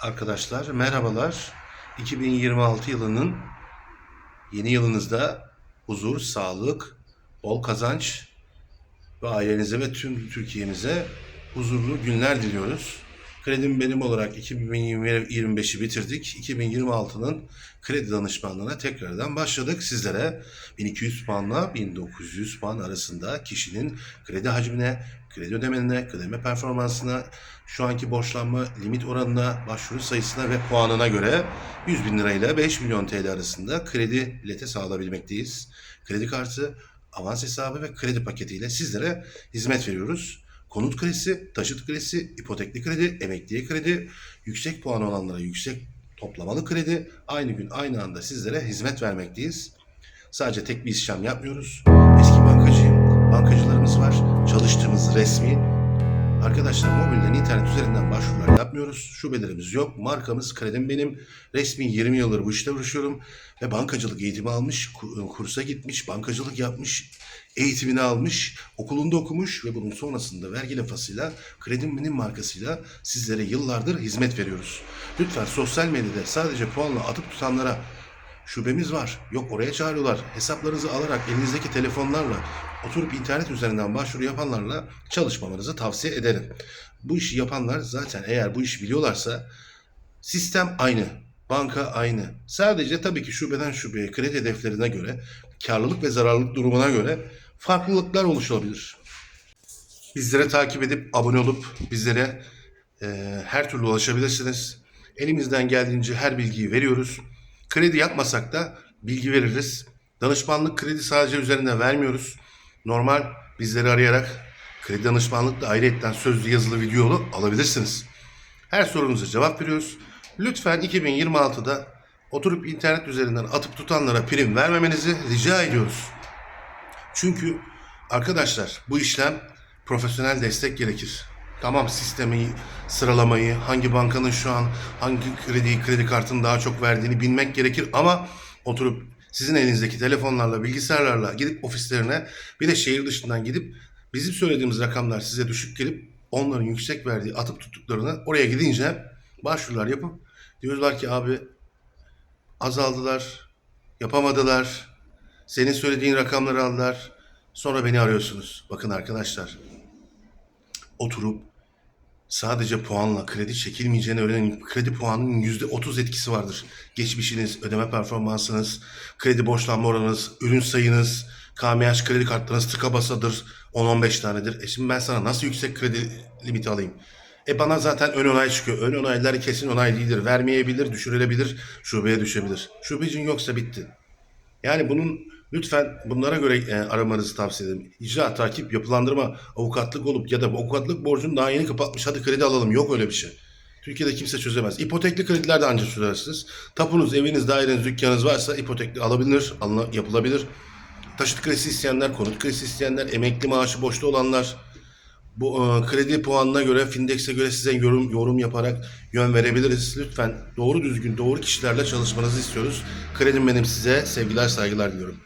arkadaşlar. Merhabalar. 2026 yılının yeni yılınızda huzur, sağlık, bol kazanç ve ailenize ve tüm Türkiye'mize huzurlu günler diliyoruz. Kredim benim olarak 2025'i bitirdik. 2026'nın kredi danışmanlığına tekrardan başladık. Sizlere 1200 puanla 1900 puan arasında kişinin kredi hacmine, kredi ödemelerine, ödeme performansına, şu anki borçlanma limit oranına, başvuru sayısına ve puanına göre 100 bin lirayla 5 milyon TL arasında kredi bilete sağlayabilmekteyiz. Kredi kartı, avans hesabı ve kredi paketiyle sizlere hizmet veriyoruz. Konut kredisi, taşıt kredisi, ipotekli kredi, emekliye kredi, yüksek puan olanlara yüksek toplamalı kredi aynı gün aynı anda sizlere hizmet vermekteyiz. Sadece tek bir işlem yapmıyoruz. Eski bankacıyım, bankacılarımız var, çalıştığımız resmi. Arkadaşlar mobilden internet üzerinden başvurular yapmıyoruz. Şubelerimiz yok. Markamız kredim benim. Resmi 20 yıldır bu işte uğraşıyorum. Ve bankacılık eğitimi almış, ku- kursa gitmiş, bankacılık yapmış, eğitimini almış, okulunda okumuş ve bunun sonrasında vergi lafasıyla kredim benim markasıyla sizlere yıllardır hizmet veriyoruz. Lütfen sosyal medyada sadece puanla atıp tutanlara Şubemiz var. Yok oraya çağırıyorlar. Hesaplarınızı alarak elinizdeki telefonlarla oturup internet üzerinden başvuru yapanlarla çalışmamanızı tavsiye ederim. Bu işi yapanlar zaten eğer bu işi biliyorlarsa sistem aynı. Banka aynı. Sadece tabii ki şubeden şubeye kredi hedeflerine göre, karlılık ve zararlılık durumuna göre farklılıklar oluşabilir. Bizlere takip edip abone olup bizlere e, her türlü ulaşabilirsiniz. Elimizden geldiğince her bilgiyi veriyoruz. Kredi yapmasak da bilgi veririz. Danışmanlık kredi sadece üzerinde vermiyoruz. Normal bizleri arayarak kredi danışmanlıkla ayrıyetten sözlü yazılı videolu alabilirsiniz. Her sorunuza cevap veriyoruz. Lütfen 2026'da oturup internet üzerinden atıp tutanlara prim vermemenizi rica ediyoruz. Çünkü arkadaşlar bu işlem profesyonel destek gerekir. Tamam sistemi, sıralamayı, hangi bankanın şu an hangi kredi, kredi kartını daha çok verdiğini bilmek gerekir ama oturup sizin elinizdeki telefonlarla, bilgisayarlarla gidip ofislerine bir de şehir dışından gidip bizim söylediğimiz rakamlar size düşük gelip onların yüksek verdiği atıp tuttuklarını oraya gidince başvurular yapıp diyorlar ki abi azaldılar, yapamadılar, senin söylediğin rakamları aldılar. Sonra beni arıyorsunuz. Bakın arkadaşlar. Oturup sadece puanla kredi çekilmeyeceğini öğrenin. Kredi puanının yüzde otuz etkisi vardır. Geçmişiniz, ödeme performansınız, kredi borçlanma oranınız, ürün sayınız, KMH kredi kartlarınız tıka basadır. 10-15 tanedir. E şimdi ben sana nasıl yüksek kredi limiti alayım? E bana zaten ön onay çıkıyor. Ön onaylar kesin onay değildir. Vermeyebilir, düşürülebilir, şubeye düşebilir. Şubecin yoksa bitti. Yani bunun lütfen bunlara göre e, aramanızı tavsiye ederim. İcra, takip, yapılandırma, avukatlık olup ya da avukatlık borcunu daha yeni kapatmış hadi kredi alalım. Yok öyle bir şey. Türkiye'de kimse çözemez. İpotekli krediler de ancak çözersiniz. Tapunuz, eviniz, daireniz, dükkanınız varsa ipotekli alabilir, alına, yapılabilir. Taşıt kredisi isteyenler, konut kredisi isteyenler, emekli maaşı boşta olanlar, bu e, kredi puanına göre, Findex'e göre size yorum, yorum yaparak yön verebiliriz. Lütfen doğru düzgün, doğru kişilerle çalışmanızı istiyoruz. Kredim benim size. Sevgiler, saygılar diliyorum.